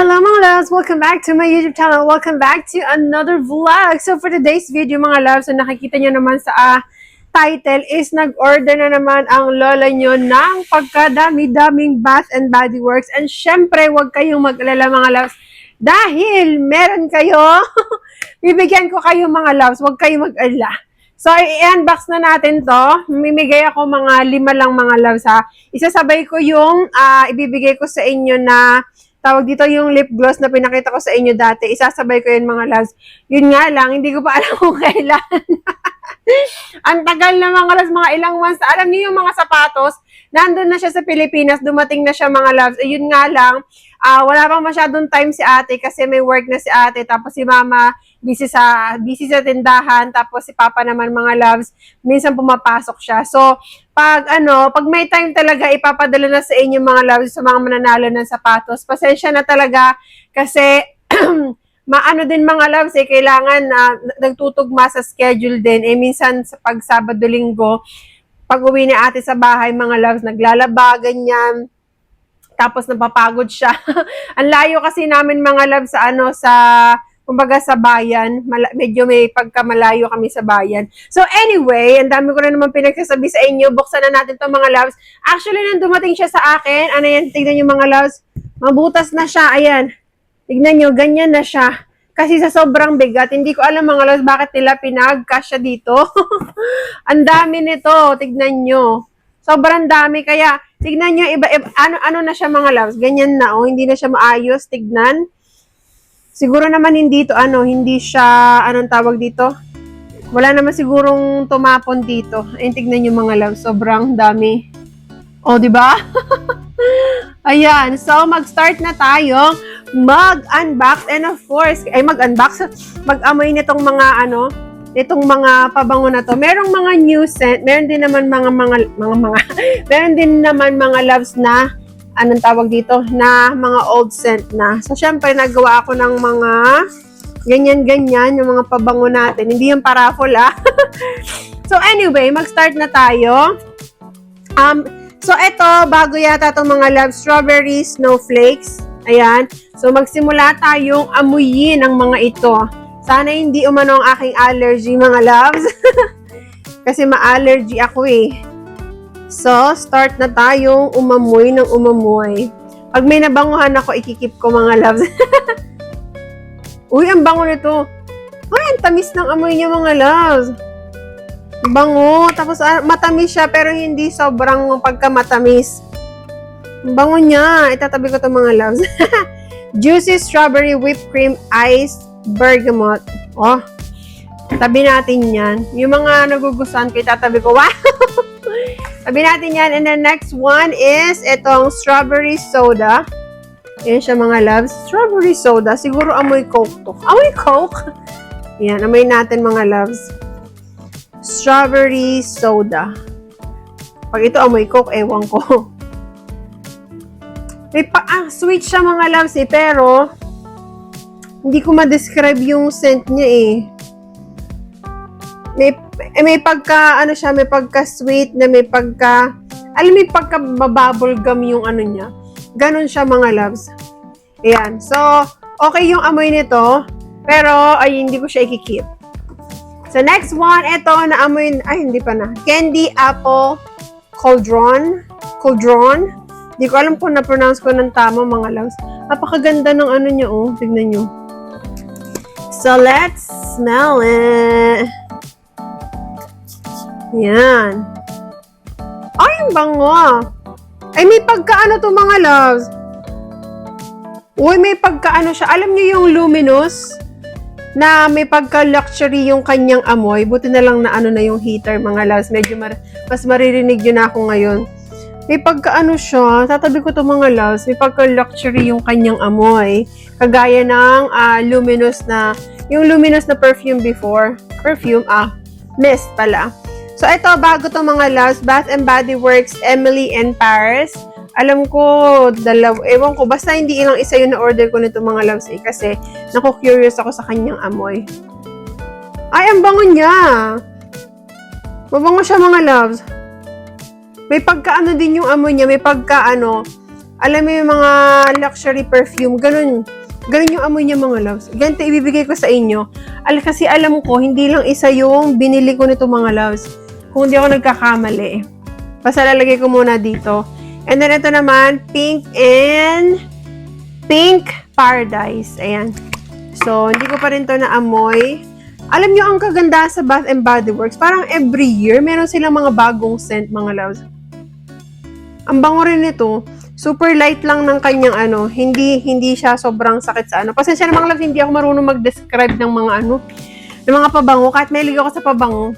Hello mga loves! Welcome back to my YouTube channel. Welcome back to another vlog. So for today's video mga loves, so nakikita nyo naman sa ah, title is nag-order na naman ang lola nyo ng pagkadami-daming Bath and Body Works. And syempre, huwag kayong mag-alala mga loves dahil meron kayo, bibigyan ko kayo mga loves, huwag kayong mag-alala. So, i-unbox na natin to. Mimigay ako mga lima lang mga loves ha. Isasabay ko yung ah, ibibigay ko sa inyo na tawag dito yung lip gloss na pinakita ko sa inyo dati. Isasabay ko yun mga loves. Yun nga lang, hindi ko pa alam kung kailan. Ang tagal na mga loves, mga ilang months. Alam niyo yung mga sapatos, nandun na siya sa Pilipinas, dumating na siya mga loves. Ayun nga lang, ah wala pang masyadong time si ate kasi may work na si ate. Tapos si mama, busy sa busy sa tindahan. Tapos si papa naman mga loves, minsan pumapasok siya. So, pag ano, pag may time talaga, ipapadala na sa inyo mga loves sa mga mananalo ng sapatos. Pasensya na talaga kasi maano din mga loves eh, kailangan na nagtutugma sa schedule din. Eh, minsan sa pag Sabado Linggo, pag uwi ni ate sa bahay, mga loves, naglalaba, ganyan. Tapos napapagod siya. Ang layo kasi namin mga loves sa ano, sa kumbaga sa bayan, medyo may pagkamalayo kami sa bayan. So anyway, ang dami ko na naman pinagsasabi sa inyo, buksan na natin to mga loves. Actually, nang dumating siya sa akin, ano yan, tignan nyo mga loves, mabutas na siya, ayan. Tignan nyo, ganyan na siya. Kasi sa sobrang bigat, hindi ko alam mga loves bakit nila pinagkasya dito. ang dami nito, tignan nyo. Sobrang dami, kaya tignan nyo, iba, iba, ano, ano na siya mga loves, ganyan na, oh, hindi na siya maayos, tignan. Siguro naman hindi to ano, hindi siya, anong tawag dito? Wala naman sigurong tumapon dito. Ayun, tignan nyo mga love, sobrang dami. O, di ba? Ayan, so mag-start na tayo mag-unbox and of course, ay mag-unbox, mag-amoy nitong mga ano, nitong mga pabango na to. Merong mga new scent, meron din naman mga mga mga mga meron din naman mga loves na anong tawag dito, na mga old scent na. So, syempre, nagawa ako ng mga ganyan-ganyan, yung mga pabango natin. Hindi yung paraffol, ah. so, anyway, mag-start na tayo. Um, so, ito, bago yata itong mga love strawberry snowflakes. Ayan. So, magsimula tayong amuyin ang mga ito. Sana hindi umano ang aking allergy, mga loves. Kasi ma-allergy ako eh. So, start na tayong umamoy ng umamoy. Pag may nabanguhan ako, ikikip ko mga loves. Uy, ang bango nito. Ay, ang tamis ng amoy niya mga loves. Bango. Tapos ah, matamis siya pero hindi sobrang pagkamatamis. Ang bango niya. Itatabi ko to mga loves. Juicy strawberry whipped cream ice bergamot. Oh, tabi natin yan. Yung mga nagugustuhan ko, itatabi ko. Wow! Sabi natin yan. And the next one is itong strawberry soda. Yan siya mga loves. Strawberry soda. Siguro amoy coke to. Amoy coke? Yan. Amoy natin mga loves. Strawberry soda. Pag ito amoy coke, ewan ko. May pa, ah, sweet siya mga loves eh. Pero, hindi ko ma-describe yung scent niya eh. May eh, may pagka, ano siya, may pagka sweet na may pagka, alam may pagka bubble gum yung ano niya. Ganon siya mga loves. Ayan. So, okay yung amoy nito, pero ay hindi ko siya ikikip. So, next one, ito na amoy, ay hindi pa na. Candy Apple Cauldron. Cauldron. Hindi ko alam kung na-pronounce ko ng tama mga loves. Napakaganda ng ano niya, oh. Tignan nyo. So, let's smell it. Yan. Ay, ang bango ah. Ay, may pagkaano to mga loves. Uy, may pagkaano siya. Alam niyo yung luminous? Na may pagka-luxury yung kanyang amoy. Buti na lang na ano na yung heater mga loves. Medyo mar- mas maririnig yun ako ngayon. May pagkaano siya. Tatabi ko to mga loves. May pagka-luxury yung kanyang amoy. Kagaya ng ah, luminous na, yung luminous na perfume before. Perfume, ah, mist pala. So, ito, bago to mga loves, Bath and Body Works, Emily and Paris. Alam ko, dalaw, ewan ko, basta hindi ilang isa yung na-order ko nito mga loves eh, kasi naku-curious ako sa kanyang amoy. Ay, ang bango niya! Mabango siya mga loves. May pagkaano din yung amoy niya, may pagkaano, alam mo yung mga luxury perfume, ganun. Ganun yung amoy niya mga loves. Ganito ibibigay ko sa inyo. Al kasi alam ko, hindi lang isa yung binili ko nito mga loves. Kung hindi ako nagkakamali. Basta lalagay ko muna dito. And then ito naman, pink and pink paradise. Ayan. So, hindi ko pa rin to naamoy. Alam nyo, ang kaganda sa Bath and Body Works, parang every year, meron silang mga bagong scent, mga loves. Ang bango rin nito. Super light lang ng kanyang ano, hindi hindi siya sobrang sakit sa ano. Pasensya na mga loves, hindi ako marunong mag-describe ng mga ano, ng mga pabango. Kahit may ako sa pabango,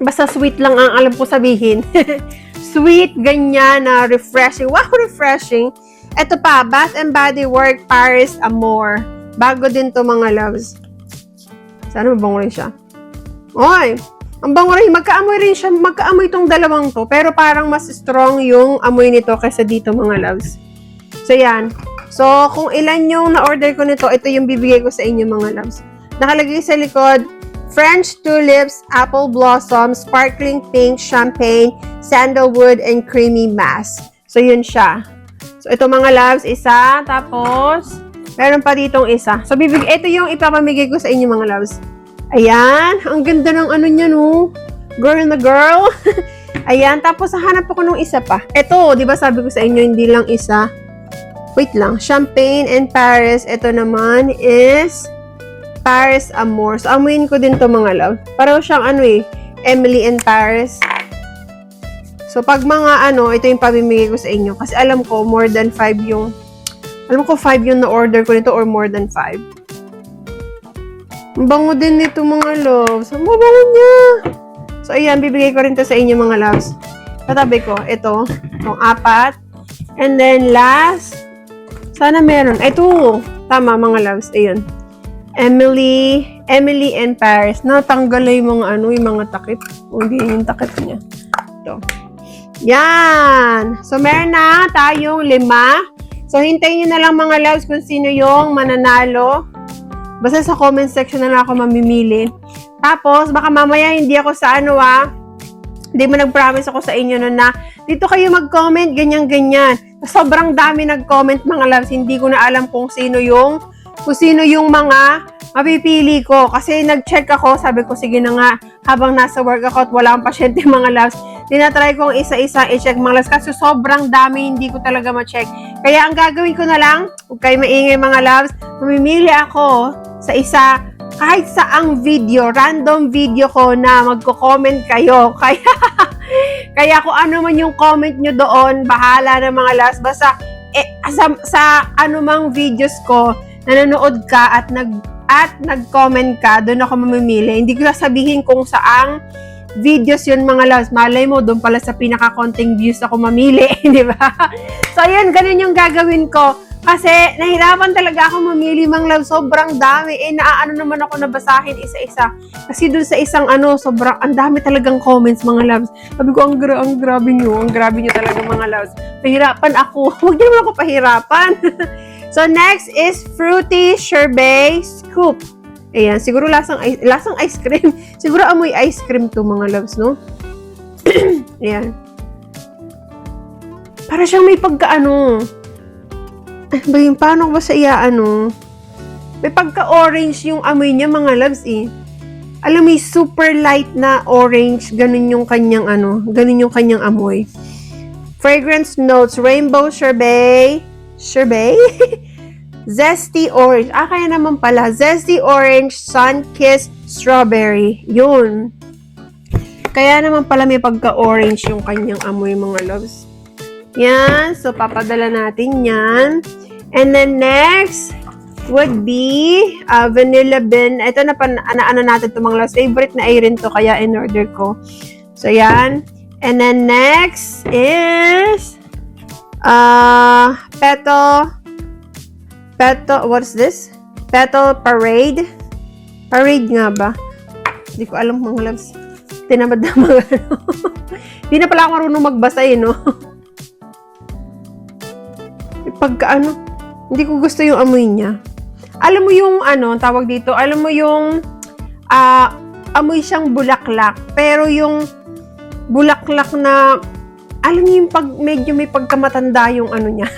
basta sweet lang ang alam ko sabihin. sweet, ganyan na refreshing. Wow, refreshing. Ito pa, Bath and Body Works Paris Amore. Bago din to mga loves. Sana mabango rin siya. Oy, ang bango rin. Magkaamoy rin siya. Magkaamoy itong dalawang to. Pero parang mas strong yung amoy nito kaysa dito mga loves. So, yan. So, kung ilan yung na-order ko nito, ito yung bibigay ko sa inyo mga loves. Nakalagay sa likod, French tulips, apple blossom, sparkling pink, champagne, sandalwood, and creamy mask. So, yun siya. So, ito mga loves, isa. Tapos, meron pa ditong isa. So, bibig ito yung ipapamigay ko sa inyo mga loves. Ayan. Ang ganda ng ano niya, no? Girl na girl. Ayan. Tapos, hanap ako ng isa pa. Ito, di ba sabi ko sa inyo, hindi lang isa. Wait lang. Champagne and Paris. Ito naman is Paris Amour. So, amuin ko din to mga love. Pareho siyang ano eh. Emily and Paris. So, pag mga ano, ito yung pamimigay ko sa inyo. Kasi alam ko, more than 5 yung alam ko 5 yung na-order ko nito or more than 5. Ang bango din nito mga loves. Ang bango niya. So, ayan, bibigay ko rin to sa inyo mga loves. Katabi ko, ito, itong apat. And then, last, sana meron. Ito, tama mga loves. Ayun. Emily, Emily and Paris. Natanggal na yung mga ano, yung mga takip. O, hindi yung takip niya. Ito. Yan. So, meron na tayong lima. So, hintayin nyo na lang mga loves kung sino yung mananalo. Basta sa comment section na lang ako mamimili. Tapos, baka mamaya hindi ako sa ano ah. Hindi mo nag-promise ako sa inyo nun na dito kayo mag-comment, ganyan-ganyan. Sobrang dami nag-comment mga loves. Hindi ko na alam kung sino yung kung sino yung mga mapipili ko. Kasi nag-check ako, sabi ko, sige na nga, habang nasa work ako at wala akong pasyente mga loves, tinatry kong isa-isa i-check mga loves kasi sobrang dami hindi ko talaga ma-check. Kaya ang gagawin ko na lang, huwag kayo maingay mga loves, mamimili ako sa isa kahit saang video, random video ko na magko-comment kayo. Kaya, kaya kung ano man yung comment nyo doon, bahala na mga loves. Basta, eh, sa, sa anumang videos ko, nanonood ka at nag at nag-comment ka, doon ako mamimili. Hindi ko sabihin kung saang videos yun mga loves. Malay mo, doon pala sa pinaka-konting views ako mamili, di ba? So, ayun, ganun yung gagawin ko. Kasi, nahirapan talaga ako mamili, mga loves. Sobrang dami. Eh, naaano naman ako nabasahin isa-isa. Kasi doon sa isang ano, sobrang, ang dami talagang comments, mga loves. Sabi ko, ang, gra ang grabe nyo, ang grabe nyo talaga, mga loves. Pahirapan ako. Huwag niyo naman ako pahirapan. So, next is Fruity Sherbet Scoop. Ayan, siguro lasang, lasang ice cream. Siguro amoy ice cream to mga loves, no? Ayan. Para siyang may pagkaano. Ba yung paano ba sa iya, ano? May pagka-orange yung amoy niya, mga loves, eh. Alam mo, super light na orange, ganun yung kanyang, ano, ganun yung kanyang amoy. Fragrance notes, rainbow sherbet, sherbet? Zesty orange. Ah, kaya naman pala. Zesty orange, sun-kissed strawberry. Yun. Kaya naman pala may pagka-orange yung kanyang amoy mga loves. Yan. So, papadala natin yan. And then next would be uh, vanilla bean. Ito na pa, ano, ano natin itong mga loves. Favorite na iron to, kaya in-order ko. So, yan. And then next is uh, peto Petal, what's this? Petal Parade. Parade nga ba? Hindi ko alam mga loves. Tinamad na mga ano. Hindi na pala ako marunong magbasa eh, no? Pagka ano, hindi ko gusto yung amoy niya. Alam mo yung ano, tawag dito, alam mo yung ah amoy siyang bulaklak. Pero yung bulaklak na alam niyo yung pag medyo may pagkamatanda yung ano niya.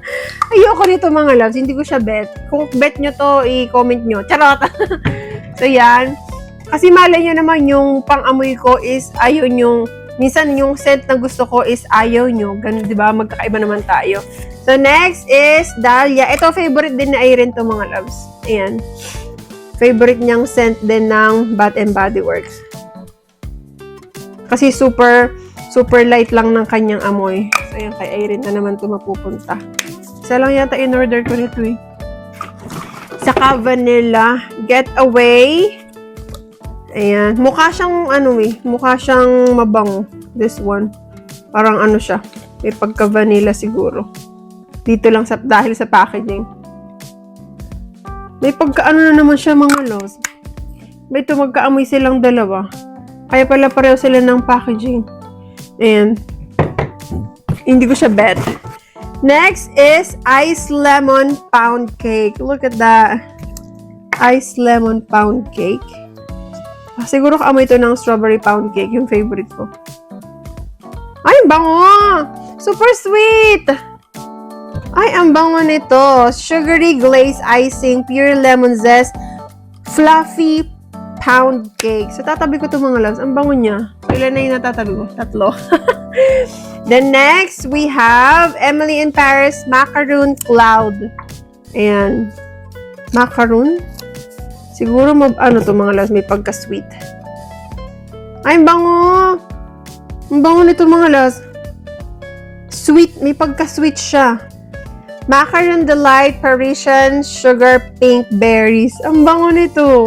Ayoko nito mga loves, hindi ko siya bet. Kung bet nyo to, i-comment nyo. Charot! so yan. Kasi malay nyo naman yung pang-amoy ko is ayaw yung, minsan yung scent na gusto ko is ayaw nyo. Ganun, di ba? Magkakaiba naman tayo. So next is Dahlia. Ito favorite din na Irene to mga loves. Ayan. Favorite niyang scent din ng Bath and Body Works. Kasi super, super light lang ng kanyang amoy. So, ayan, kay Irene na naman ito mapupunta. Isa lang yata in-order ko nito eh. Saka vanilla, getaway. Ayan. Mukha siyang, ano eh, mukha siyang mabango. This one. Parang ano siya. May pagka-vanilla siguro. Dito lang sa, dahil sa packaging. May pagka-ano na naman siya mga lows. May ito magkaamoy silang dalawa. Kaya pala pareho sila ng packaging. Ayan. Hindi ko siya bet. Next is ice lemon pound cake. Look at that. Ice lemon pound cake. Ah, siguro kaamoy ito ng strawberry pound cake, yung favorite ko. Ay, ang bango! Super sweet! Ay, ang bango nito. Sugary glaze icing, pure lemon zest, fluffy pound cake. So, tatabi ko ito mga loves. Ang bango niya. Ilan na yung natatabi ko? Tatlo. Then next, we have Emily in Paris Macaroon Cloud. Ayan. Macaroon? Siguro, mag, ano to mga loves, may pagka-sweet. Ay, ang bango! Ang bango nito mga loves. Sweet, may pagka-sweet siya. Macaron Delight Parisian Sugar Pink Berries. Ang bango nito.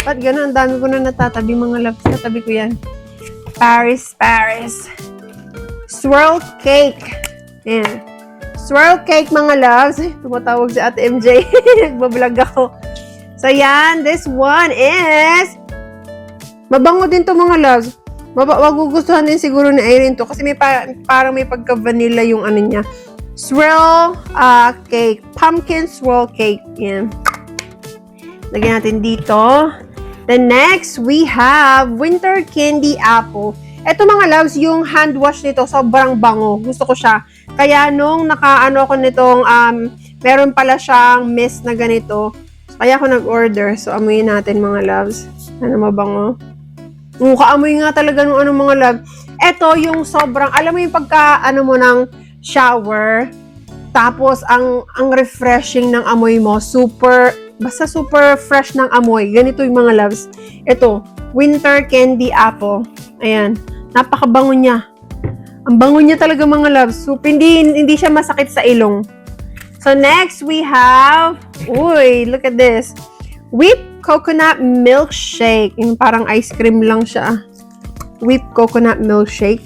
Ba't gano'n? Ang dami ko na natatabi mga loves. Natabi ko yan. Paris, Paris. Swirl Cake. Ayan. Swirl Cake mga loves. Tumatawag si Ate MJ. Nagbablog ako. So yan, this one is mabango din to mga loves. Maba- magugustuhan din siguro ni Irene to kasi may pa- parang may pagka-vanilla yung ano niya. Swirl uh, cake. Pumpkin swirl cake. Yan. Lagyan natin dito. Then next, we have winter candy apple. Ito mga loves, yung hand wash nito, sobrang bango. Gusto ko siya. Kaya nung nakaano ko nitong, um, meron pala siyang mist na ganito. Kaya ako nag-order. So, amuyin natin mga loves. Ano mabango? Mm, kaamoy nga talaga ng ano mga love. Ito yung sobrang, alam mo yung pagka, ano mo ng shower, tapos ang, ang refreshing ng amoy mo, super, basta super fresh ng amoy. Ganito yung mga loves. Ito, winter candy apple. Ayan, napakabango niya. Ang bango niya talaga mga loves. So, hindi, hindi siya masakit sa ilong. So, next we have, uy, look at this. Whipped coconut milkshake. Yung parang ice cream lang siya. Whipped coconut milkshake.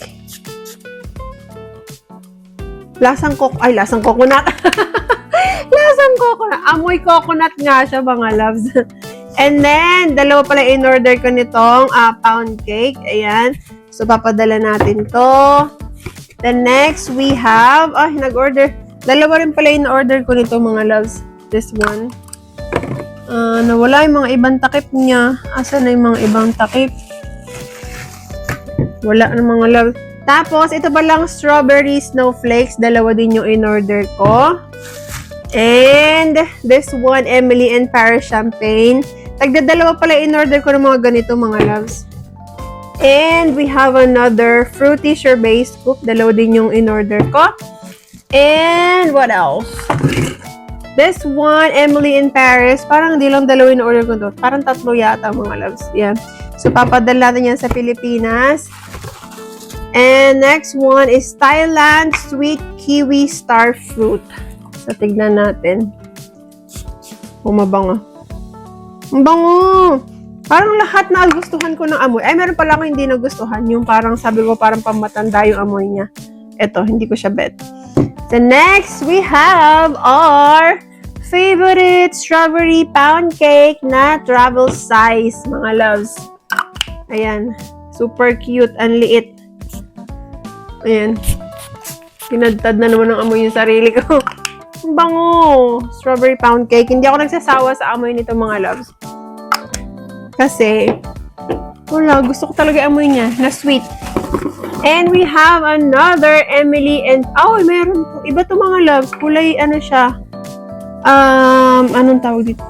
Lasang coco, ay, lasang coconut. lasang coconut. Amoy coconut nga siya, mga loves. And then, dalawa pala in-order ko nitong ah, pound cake. Ayan. So, papadala natin to. Then next, we have, ah, nag-order. Dalawa rin pala in-order ko nito, mga loves. This one. Ah, nawala yung mga ibang takip niya. Asa na yung mga ibang takip? Wala na mga love. Tapos, ito pa lang strawberry snowflakes. Dalawa din yung in-order ko. And, this one, Emily and Paris Champagne. Tagdadalawa pala in-order ko ng mga ganito, mga loves. And, we have another fruity sorbet scoop. Dalawa din yung in-order ko. And, what else? This one, Emily in Paris. Parang hindi lang dalawa in order ko to. Parang tatlo yata mga loves. Yan. So, papadala natin yan sa Pilipinas. And next one is Thailand Sweet Kiwi Star Fruit. So, tignan natin. Bumabango. Ang bango! Parang lahat na gustuhan ko ng amoy. Ay, meron pala ako hindi nagustuhan. Yung parang sabi ko, parang pamatanda yung amoy niya. Ito, hindi ko siya bet. The next we have our favorite strawberry pound cake na travel size, mga loves. Ayan. Super cute. Ang liit. Ayan. Kinadtad na naman ng amoy yung sarili ko. Ang bango. Strawberry pound cake. Hindi ako nagsasawa sa amoy nito, mga loves. Kasi, wala. Gusto ko talaga amoy niya. Na sweet. And we have another Emily and, oh, meron po. Iba to mga loves. Kulay, ano siya? Um, anong tawag dito?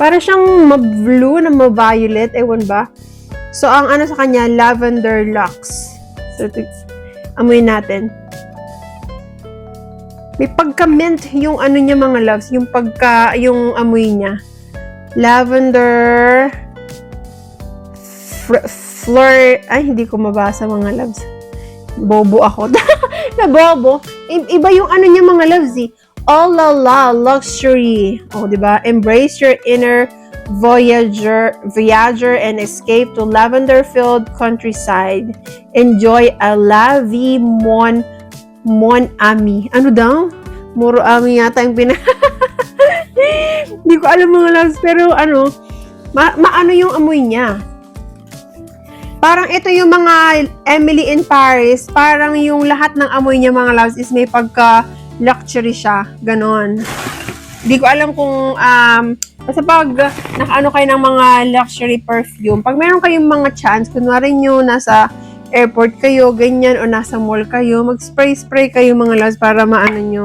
Para siyang ma-blue na ma-violet. Ewan ba? So, ang ano sa kanya, lavender lux. So, amoy natin. May pagka-mint yung ano niya mga loves. Yung pagka, yung amoy niya. Lavender fleur, ay hindi ko mabasa mga loves. Bobo ako. na bobo. Iba yung ano niya mga loves eh. All la la luxury. Oh, 'di ba? Embrace your inner voyager, voyager and escape to lavender-filled countryside. Enjoy a la vie mon ami. Ano daw? Muro ami yata yung pina... Hindi ko alam mga loves, pero ano, ma maano yung amoy niya. Parang ito yung mga Emily in Paris, parang yung lahat ng amoy niya mga loves is may pagka luxury siya, ganon. Hindi ko alam kung um basta pag nakaano kayo ng mga luxury perfume, pag meron kayong mga chance, kunwari nyo nasa airport kayo, ganyan, o nasa mall kayo, mag-spray-spray kayo mga loves para maano nyo,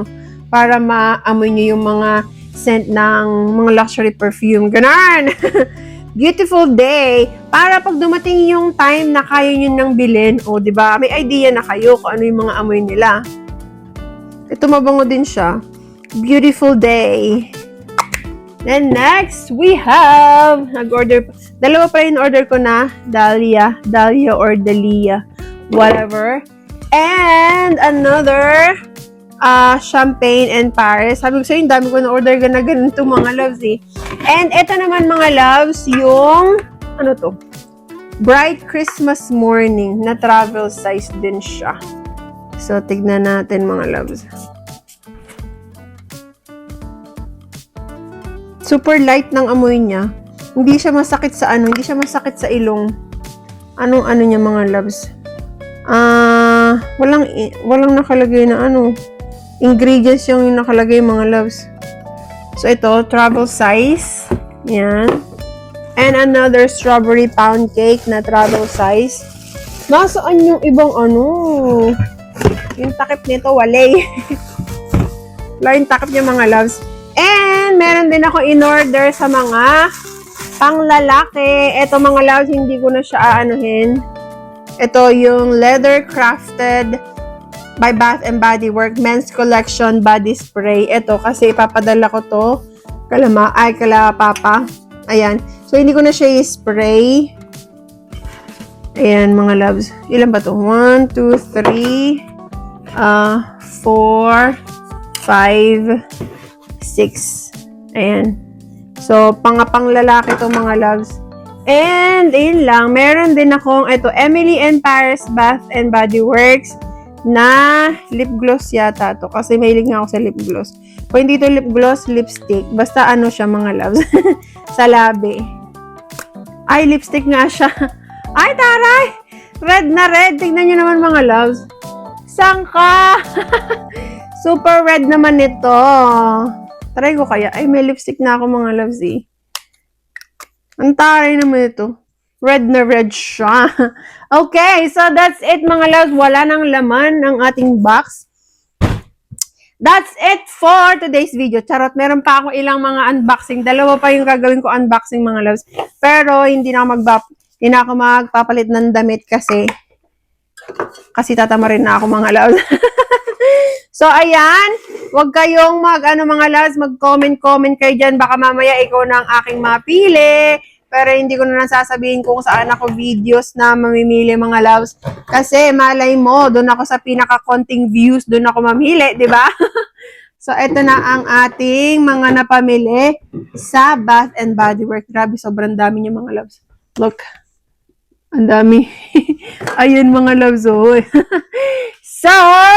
para maamoy nyo yung mga scent ng mga luxury perfume. Ganon! Beautiful day! Para pag dumating yung time na kaya nyo nang bilhin, o di ba may idea na kayo kung ano yung mga amoy nila. Ito mabango din siya. Beautiful day. Then next, we have, nag-order, dalawa pa yung order ko na, Dahlia, Dahlia or Dahlia, whatever. And another, uh, champagne and Paris. Sabi ko sa'yo, dami ko na-order ka na ganito mga loves eh. And ito naman mga loves, yung, ano to? Bright Christmas Morning na travel size din siya. So, tignan natin mga loves. Super light ng amoy niya. Hindi siya masakit sa ano, hindi siya masakit sa ilong. Anong ano niya mga loves? Ah, walang i- walang nakalagay na ano. Ingredients yung nakalagay mga loves. So ito, travel size. Yan. And another strawberry pound cake na travel size. Nasaan yung ibang ano? Yung takip nito, walay. Wala yung takip niya mga loves. And meron din ako in-order sa mga panglalaki. Ito mga loves, hindi ko na siya aanuhin. Ito yung leather crafted by Bath and Body Work Men's Collection Body Spray. Ito kasi ipapadala ko to kala ma ay kala papa. Ayan. So hindi ko na siya i-spray. Ayan mga loves. Ilan ba to? 1, 2, 3, uh, 4, 5, 6. Ayan. So, pangapang lalaki to mga loves. And, ayun lang. Meron din akong, ito, Emily and Paris Bath and Body Works na lip gloss yata to. Kasi mahilig nga ako sa lip gloss. Kung hindi to lip gloss, lipstick. Basta ano siya mga loves. sa labi. Ay, lipstick nga siya. Ay, taray! Red na red. Tignan nyo naman mga loves. Saan ka? Super red naman ito. Try ko kaya. Ay, may lipstick na ako mga loves eh. Ang taray naman ito. Red na red siya. okay, so that's it mga loves. Wala nang laman ang ating box. That's it for today's video. Charot, meron pa ako ilang mga unboxing. Dalawa pa yung gagawin ko unboxing mga loves. Pero hindi na ako magbap hindi na ako magpapalit ng damit kasi kasi tatama rin na ako mga loves. so, ayan. Huwag kayong mag, ano mga loves, mag-comment-comment kayo dyan. Baka mamaya ikaw na ang aking mapili. Pero hindi ko na nasasabihin kung saan ako videos na mamimili mga loves. Kasi malay mo, doon ako sa pinaka-konting views, doon ako mamili, di ba? so, ito na ang ating mga napamili sa Bath and Body Works. Grabe, sobrang dami niyo mga loves. Look. Ang dami. Ayun mga loves, oh. So,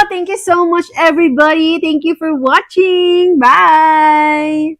thank you so much, everybody. Thank you for watching. Bye.